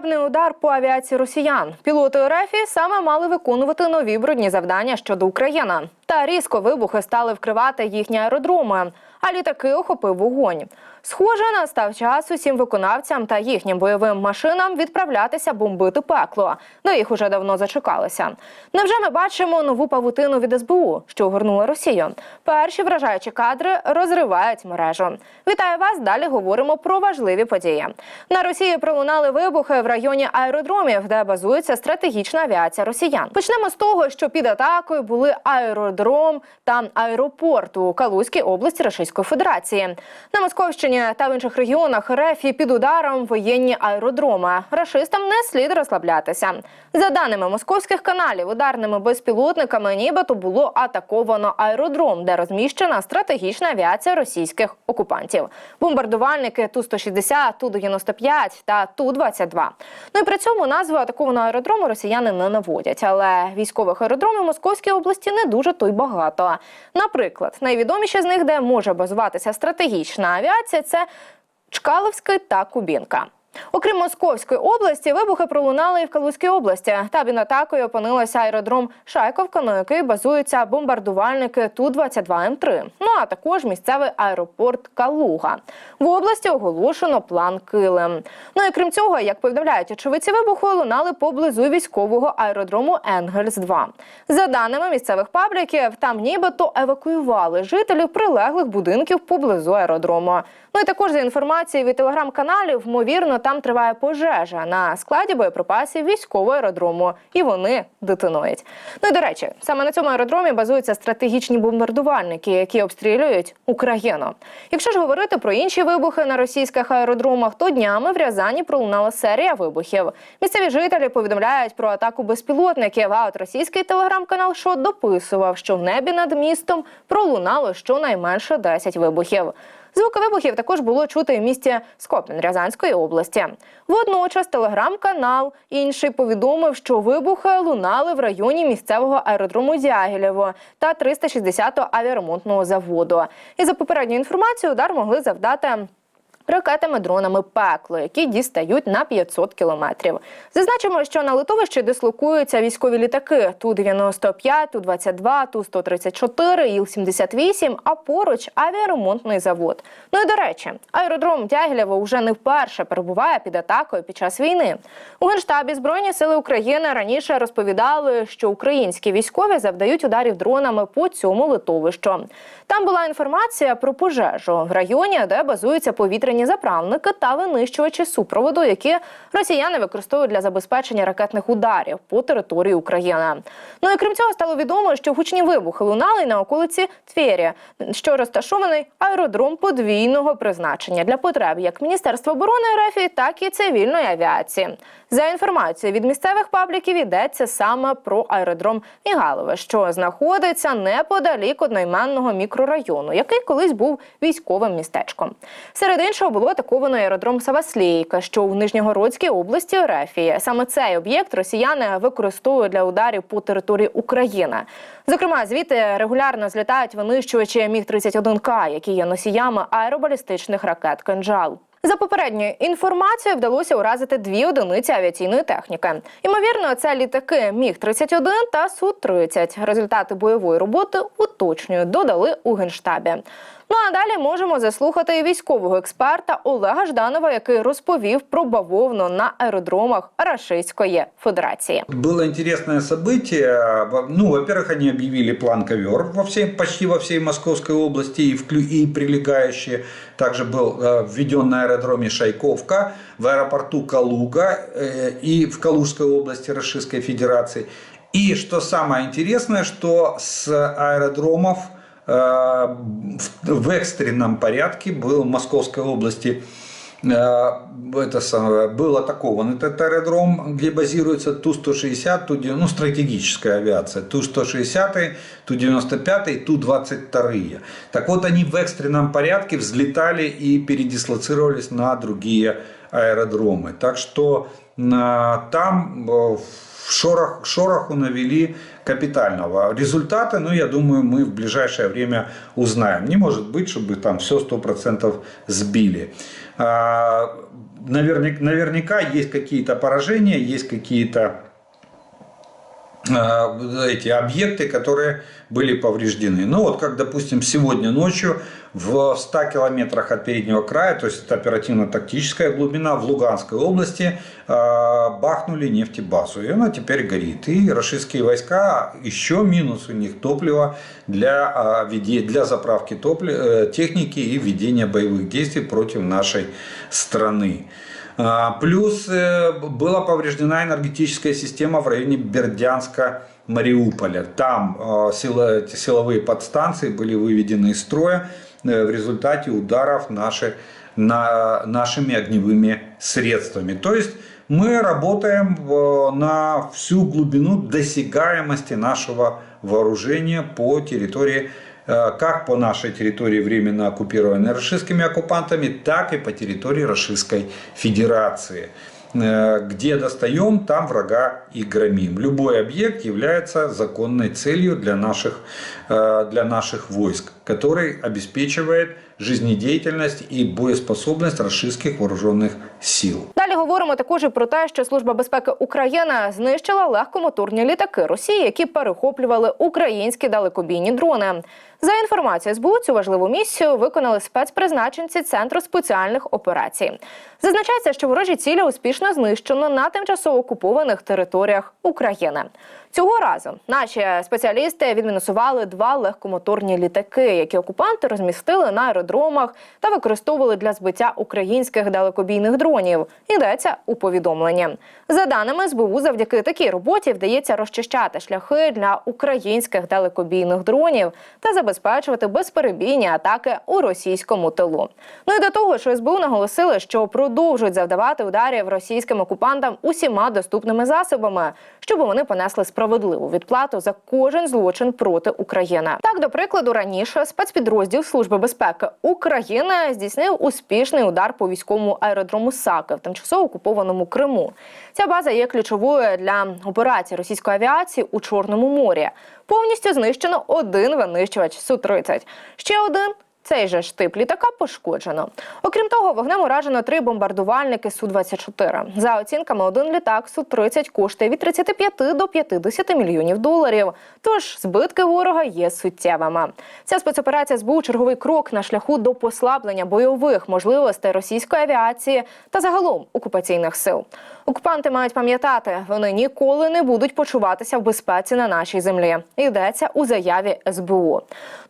Масштабний удар по авіації росіян. Пілоти РФ саме мали виконувати нові брудні завдання щодо України. Та різко вибухи стали вкривати їхні аеродроми, а літаки охопив вогонь. Схоже, настав час усім виконавцям та їхнім бойовим машинам відправлятися бомбити пекло, де їх уже давно зачекалися. Невже ми бачимо нову павутину від СБУ, що огорнула Росію? Перші вражаючі кадри розривають мережу. Вітаю вас! Далі говоримо про важливі події. На Росії пролунали вибухи в районі аеродромів, де базується стратегічна авіація росіян. Почнемо з того, що під атакою були аеродром та аеропорт у Калузькій області Російської Федерації. На Московщині та в інших регіонах РФ під ударом воєнні аеродроми. Рашистам не слід розслаблятися. За даними московських каналів, ударними безпілотниками нібито було атаковано аеродром, де розміщена стратегічна авіація російських окупантів. Бомбардувальники Ту-160, Ту-95 та Ту-22. Ну і при цьому назву атакованого аеродрому росіяни не наводять. Але військових аеродромів Московській області не дуже то й багато. Наприклад, найвідоміші з них, де може базуватися стратегічна авіація, це Чкаловський та Кубінка. Окрім Московської області, вибухи пролунали і в Калузькій області. Та під атакою опинилося аеродром Шайковка, на який базуються бомбардувальники Ту-22М3. Ну а також місцевий аеропорт Калуга. В області оголошено план Килим. Ну і крім цього, як повідомляють очевидці вибуху, лунали поблизу військового аеродрому Енгельс-2. За даними місцевих пабліків, там нібито евакуювали жителів прилеглих будинків поблизу аеродрому. Ну і також за інформацією від телеграм-каналів, ймовірно, там триває пожежа на складі боєприпасів військового аеродрому, і вони детонують. Ну і до речі, саме на цьому аеродромі базуються стратегічні бомбардувальники, які обстрілюють Україну. Якщо ж говорити про інші вибухи на російських аеродромах, то днями в Рязані пролунала серія вибухів. Місцеві жителі повідомляють про атаку безпілотників. А от російський телеграм-канал ШО дописував, що в небі над містом пролунало щонайменше 10 вибухів. Звуки вибухів також було чути в місті Скопін Рязанської області. Водночас телеграм-канал інший повідомив, що вибухи лунали в районі місцевого аеродрому Дягілєво та 360-го авіаремонтного заводу. І за попередньою інформацією, удар могли завдати. Ракетами, дронами пекло, які дістають на 500 кілометрів. Зазначимо, що на литовищі дислокуються військові літаки Ту-95, Ту-22, Ту-134, Іл-78, а поруч авіаремонтний завод. Ну і до речі, аеродром Дягілєво вже не вперше перебуває під атакою під час війни. У генштабі Збройні сили України раніше розповідали, що українські військові завдають ударів дронами по цьому литовищу. Там була інформація про пожежу в районі, де базуються повітряні заправники та винищувачі супроводу, які росіяни використовують для забезпечення ракетних ударів по території України. Ну і крім цього, стало відомо, що гучні вибухи лунали на околиці Твері, що розташований аеродром подвійного призначення для потреб як Міністерства оборони РФ, так і цивільної авіації. За інформацією від місцевих пабліків йдеться саме про аеродром Мігалове, що знаходиться неподалік одноіменного мікрорайону, який колись був військовим містечком. Серед іншого було атаковано аеродром Саваслійка, що в Нижньогородській області Орефії. Саме цей об'єкт росіяни використовують для ударів по території України. Зокрема, звідти регулярно злітають винищувачі Міг 31 К, які є носіями аеробалістичних ракет «Кинджал». За попередньою інформацією вдалося уразити дві одиниці авіаційної техніки. Ймовірно, це літаки Міг 31 та Су 30 Результати бойової роботи уточнюють, додали у генштабі. Ну а далі можемо заслухати і військового експерта Олега Жданова, який розповів про бавовну на аеродромах Рашистської Федерації. Было интересное событие. Ну, во-первых, они объявили план ковер во всей, почти во всей Московской области и, вклю, и прилегающие. Также был э, введен на аэродроме Шайковка, в аэропорту Калуга э, и в Калужской области Российской Федерации. И что самое интересное, что с аэродромов э, в, в экстренном порядке был в Московской области Э, это самое, был атакован этот аэродром, где базируется Ту-160, Ту, ну, стратегическая авиация, Ту-160, Ту-95, Ту-22. Так вот, они в экстренном порядке взлетали и передислоцировались на другие. Так что там э, шорох, шороху навели капитального. Результаты, ну, я думаю, мы в ближайшее время узнаем. Не может быть, чтобы там все 100% сбили. наверняка, наверняка есть какие-то поражения, есть какие-то эти объекты, которые были повреждены. Ну вот как, допустим, сегодня ночью в 100 километрах от переднего края, то есть это оперативно-тактическая глубина в Луганской области, э, бахнули нефтебазу. И она теперь горит. И российские войска, еще минус у них топливо для, э, для заправки топли- э, техники и ведения боевых действий против нашей страны. А, Плюс э, была повреждена энергетическая система в районе Бердянска, Мариуполя. Там эти силовые подстанции были выведены из строя э, в результате ударов наши, на, нашими огневыми средствами. То есть мы работаем э, на всю глубину досягаемости нашего вооружения по территории как по нашей территории временно оккупированной российскими оккупантами, так и по территории Российской Федерации. Э, Где достаем, там врага и громим. Любой объект является законной целью для наших, э, для наших войск, который обеспечивает жизнедеятельность и боеспособность российских вооруженных сил. Далі говоримо також і про те, що Служба безпеки України знищила легкомоторні літаки Росії, які перехоплювали українські далекобійні дрони. За інформацією СБУ, цю важливу місію виконали спецпризначенці Центру спеціальних операцій. Зазначається, що ворожі цілі успішно знищено на тимчасово окупованих територіях України. Цього разу наші спеціалісти відмінусували два легкомоторні літаки, які окупанти розмістили на аеродромах та використовували для збиття українських далекобійних дронів. Йдеться у повідомленні. За даними СБУ, завдяки такій роботі вдається розчищати шляхи для українських далекобійних дронів та забезпечувати безперебійні атаки у російському тилу. Ну і до того ж, СБУ наголосили, що продовжують завдавати ударів російським окупантам усіма доступними засобами, щоб вони понесли справедливу відплату за кожен злочин проти України. Так, до прикладу, раніше спецпідрозділ Служби безпеки України здійснив успішний удар по військовому аеродрому Саки в тимчасово окупованому Криму. Ця база є ключовою для операції російської авіації у Чорному морі. Повністю знищено один винищувач Су-30. Ще один цей же ж тип літака пошкоджено. Окрім того, вогнем уражено три бомбардувальники Су-24. За оцінками, один літак Су-30 коштує від 35 до 50 мільйонів доларів. Тож збитки ворога є суттєвими. Ця спецоперація СБУ – черговий крок на шляху до послаблення бойових можливостей російської авіації та загалом окупаційних сил. Окупанти мають пам'ятати, вони ніколи не будуть почуватися в безпеці на нашій землі. Йдеться у заяві СБУ.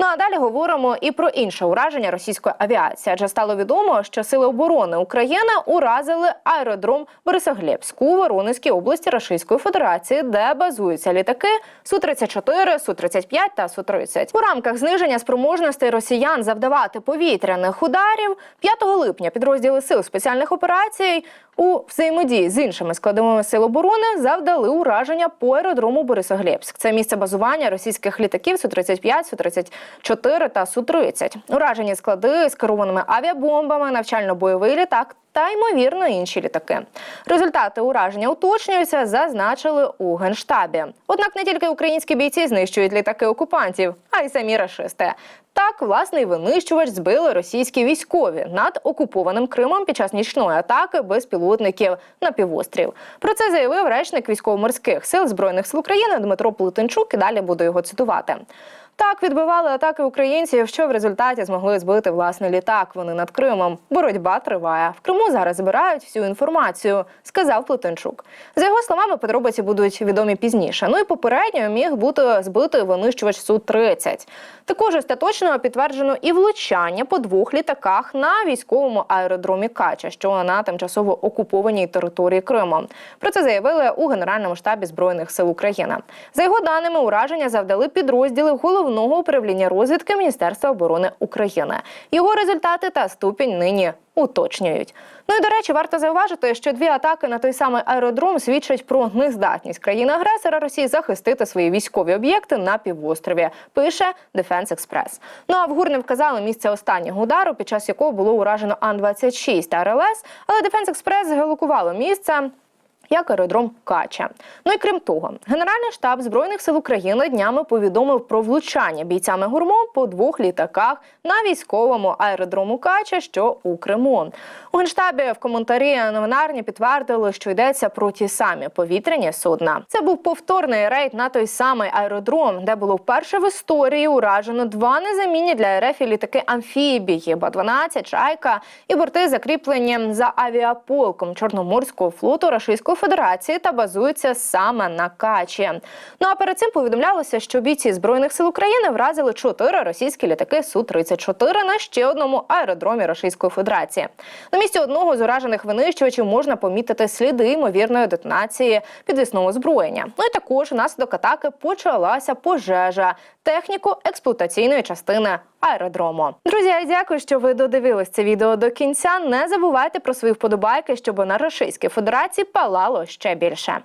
Ну а далі говоримо і про інше ураження російської авіації. Адже стало відомо, що сили оборони України уразили аеродром Борисоглебську у Воронезькій області Російської Федерації, де базуються літаки Су-34, Су-35 та Су-30. У рамках зниження спроможностей росіян завдавати повітряних ударів 5 липня підрозділи сил спеціальних операцій у взаємодії з іншими складовими сил оборони завдали ураження по аеродрому Борисоглебськ. Це місце базування російських літаків Су-35, Су-34 та Су-30. Уражені склади з керованими авіабомбами, навчально-бойовий літак та ймовірно інші літаки. Результати ураження уточнюються, зазначили у генштабі. Однак не тільки українські бійці знищують літаки окупантів, а й самі рашисти. Так, власний винищувач збили російські військові над окупованим Кримом під час нічної атаки безпілотників на півострів. Про це заявив речник військово-морських сил збройних сил України Дмитро Плетенчук. І далі буду його цитувати. Так відбивали атаки українців, що в результаті змогли збити власний літак. Вони над Кримом. Боротьба триває. В Криму зараз збирають всю інформацію, сказав Плетенчук. За його словами, подробиці будуть відомі пізніше. Ну і попередньо міг бути збитий винищувач су 30 Також остаточно підтверджено і влучання по двох літаках на військовому аеродромі Кача, що на тимчасово окупованій території Криму. Про це заявили у Генеральному штабі збройних сил України. За його даними, ураження завдали підрозділи головного управління розвідки Міністерства оборони України. Його результати та ступінь нині уточнюють. Ну і до речі, варто зауважити, що дві атаки на той самий аеродром свідчать про нездатність країни-агресора Росії захистити свої військові об'єкти на півострові. Пише Defense Express. Ну а в ГУР не вказали місце останнього удару, під час якого було уражено Ан-26 та РЛС, але Defense Express геолокувало місце. Як аеродром Кача. Ну і крім того, Генеральний штаб збройних сил України днями повідомив про влучання бійцями гурмо по двох літаках на військовому аеродрому Кача, що у Криму. У генштабі в коментарі новинарні підтвердили, що йдеться про ті самі повітряні судна. Це був повторний рейд на той самий аеродром, де було вперше в історії уражено два незамінні для РФ літаки амфібії Ба-12, Чайка і борти закріплені за авіаполком Чорноморського флоту Російської Федерації та базуються саме на Качі. Ну а перед цим повідомлялося, що бійці збройних сил України вразили чотири російські літаки су 34 на ще одному аеродромі Російської Федерації. На місці одного з уражених винищувачів можна помітити сліди ймовірної детонації підвісного озброєння. Ну і також внаслідок атаки почалася пожежа техніко-експлуатаційної частини аеродрому. Друзі, я дякую, що ви додивились це відео до кінця. Не забувайте про свої вподобайки, щоб на Російській Федерації палало ще більше.